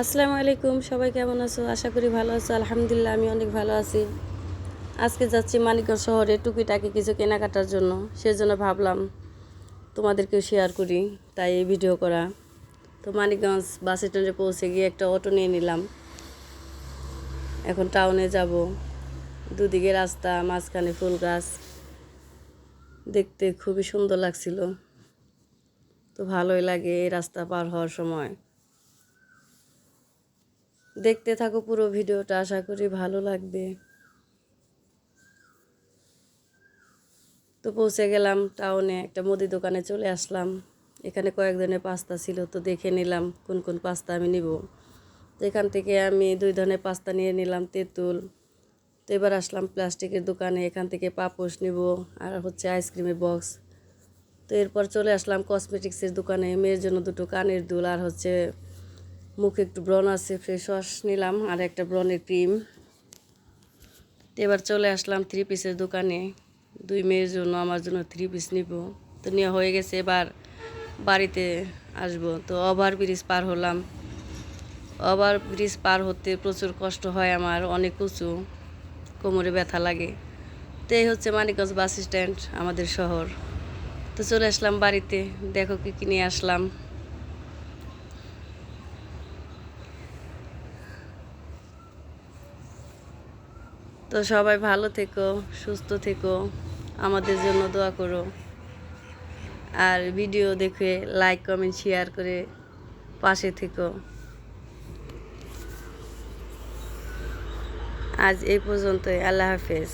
আসসালামু আলাইকুম, সবাই কেমন আছো? আশা করি ভালো আছো। আলহামদুলিল্লাহ, আমি অনেক ভালো আছি। আজকে যাচ্ছি মানিকগঞ্জ শহরে টুকিটাকি কিছু কেনাকাটার জন্য। সেজন্য ভাবলাম তোমাদেরকেও শেয়ার করি, তাই এই ভিডিও করা। তো মানিকগঞ্জ বাস স্ট্যান্ডে পৌঁছে গিয়ে একটা অটো নিয়ে নিলাম। এখন টাউনে যাব। দুদিকে রাস্তা, মাঝখানে ফুল গাছ। দেখতে খুবই সুন্দর লাগছিল। তো ভালোই লাগে এই রাস্তা পার হওয়ার সময়। দেখতে থাকো পুরো ভিডিওটা, আশা করি ভালো লাগবে। তো পৌঁছে গেলাম টাউনে, একটা মুদি দোকানে চলে আসলাম। এখানে কয়েক ধরনের পাস্তা ছিল, তো দেখে নিলাম কোন কোন পাস্তা আমি নিব। তো এখান থেকে আমি দুই ধরনের পাস্তা নিয়ে নিলাম, তেঁতুল। তো এবার আসলাম প্লাস্টিকের দোকানে, এখান থেকে পাপোশ নিব আর হচ্ছে আইসক্রিমের বক্স। তো এরপর চলে আসলাম কসমেটিক্সের দোকানে, মেয়ের জন্য দুটো কানের দুল আর হচ্ছে মুখে একটু ব্রণ আছে ফ্রেশ ওয়াশ নিলাম আর একটা ব্রণের ক্রিম। এবার চলে আসলাম থ্রি পিসের দোকানে। দুই মেয়ের জন্য, আমার জন্য থ্রি পিস নিব। তো নেওয়া হয়ে গেছে, এবার বাড়িতে আসব। তো ওভার ব্রিজ পার হলাম। ওভার ব্রিজ পার হতে প্রচুর কষ্ট হয় আমার, অনেক উঁচু, কোমরে ব্যথা লাগে। তো এই হচ্ছে মানিকগঞ্জ বাস স্ট্যান্ড আমাদের শহর। তো চলে আসলাম বাড়িতে, দেখো কি কি নিয়ে আসলাম। তো সবাই ভালো থেকো, সুস্থ থেকো, আমাদের জন্য দোয়া করো। আর ভিডিও দেখে লাইক কমেন্ট শেয়ার করে পাশে থেকো। আজ এই পর্যন্তই, আল্লাহ হাফেজ।